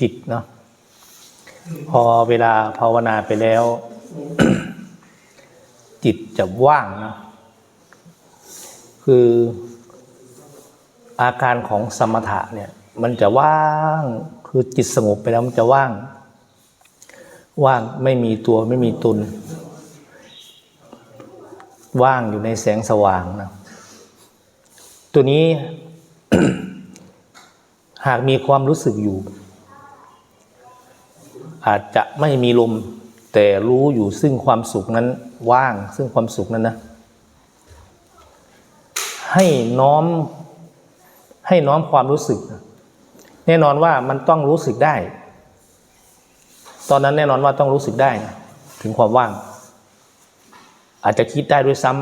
จิตเนาะพอเวลาภาวนาไปแล้ว จิตจะว่างนะคืออาการของสมถะเนี่ย มันจะว่างคือจิตสงบไปแล้วมันจะว่าง ว่างไม่มีตัวไม่มีตนว่างอยู่ในแสงสว่างนะตัวนี้ หากมีความรู้สึกอยู่ อาจจะไม่มีลม แต่รู้อยู่ซึ่งความสุขนั้นว่าง ซึ่งความสุขนั้นนะ ให้น้อมให้น้อมความรู้สึก แน่นอนว่ามันต้องรู้สึกได้ ตอนนั้นแน่นอนว่าต้องรู้สึกได้นะถึงความว่าง อาจจะคิดได้ด้วยซ้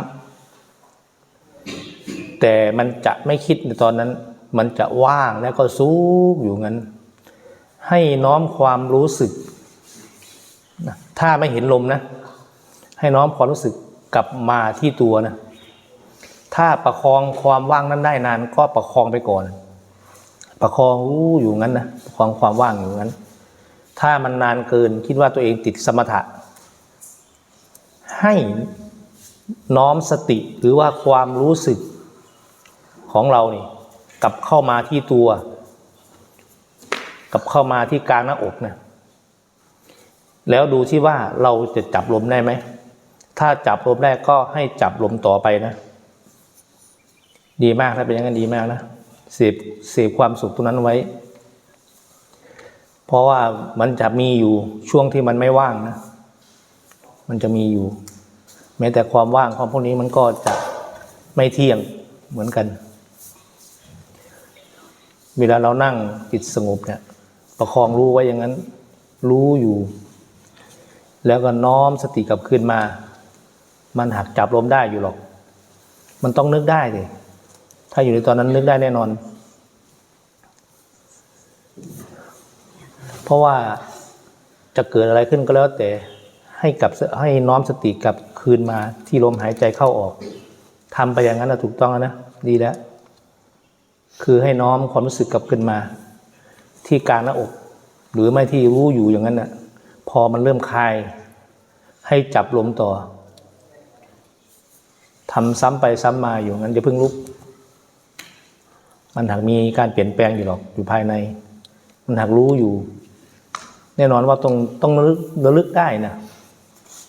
ำแต่มันจะไม่คิดในตอนนั้น มันจะว่างแล้วก็ซูบอยู่งั้น ให้น้อมความรู้สึก ถ้าไม่เห็นลมนะ ให้น้อมความรู้สึกกลับมาที่ตัวนะ ถ้าประคองความว่างนั้นได้นาน ก็ประคองไปก่อน ประคองรู้อยู่งั้นนะ ประคองความว่างอยู่งั้น ถ้ามันนานเกินคิดว่าตัวเองติดสมถะ ให้น้อมสติหรือว่าความรู้สึกของเรานี่กลับเข้ามาที่ตัว กับเข้ามาที่กลางหน้าอกนะแล้วดูที่ว่าเราจะจับลมได้ไหม ถ้าจับลมได้ก็ให้จับลมต่อไปนะ ดีมากถ้าเป็นอย่างนั้นดีมากนะเสพเสพความสุขตรงนั้นไว้ เพราะว่ามันจะมีอยู่ช่วงที่มันไม่ว่างนะ มันจะมีอยู่ แม้แต่ความว่างของพวกนี้มันก็จะไม่เที่ยงเหมือนกัน เวลาเรานั่งจิตสงบเนี่ย ประคองรู้ไว้อย่างนั้น รู้อยู่ แล้วก็น้อมสติกลับคืนมา มันหักจับลมได้อยู่หรอก มันต้องนึกได้เลยถ้าอยู่ในตอนนั้นนึกได้แน่นอน เพราะว่าจะเกิดอะไรขึ้นก็แล้วแต่ให้กลับให้น้อมสติกลับคืนมาที่ลมหายใจเข้าออกทำไปอย่างนั้นนะถูกต้องแล้วนะ ดีแล้ว คือให้น้อมความรู้สึกกลับขึ้นมา ที่กลางหน้าอก หรือไม่ที่รู้อยู่อย่างนั้นนะ่ะพอมันเริ่มคลาย ให้จับลมต่อทำซ้ำไปซ้ำมาอยู่งั้นจะเพิ่งลุก มันหากมีการเปลี่ยนแปลงอยู่หรอกอยู่ภายใน มันหากรู้อยู่ แน่นอนว่าต้องต้องระลึกระลึกได้นะ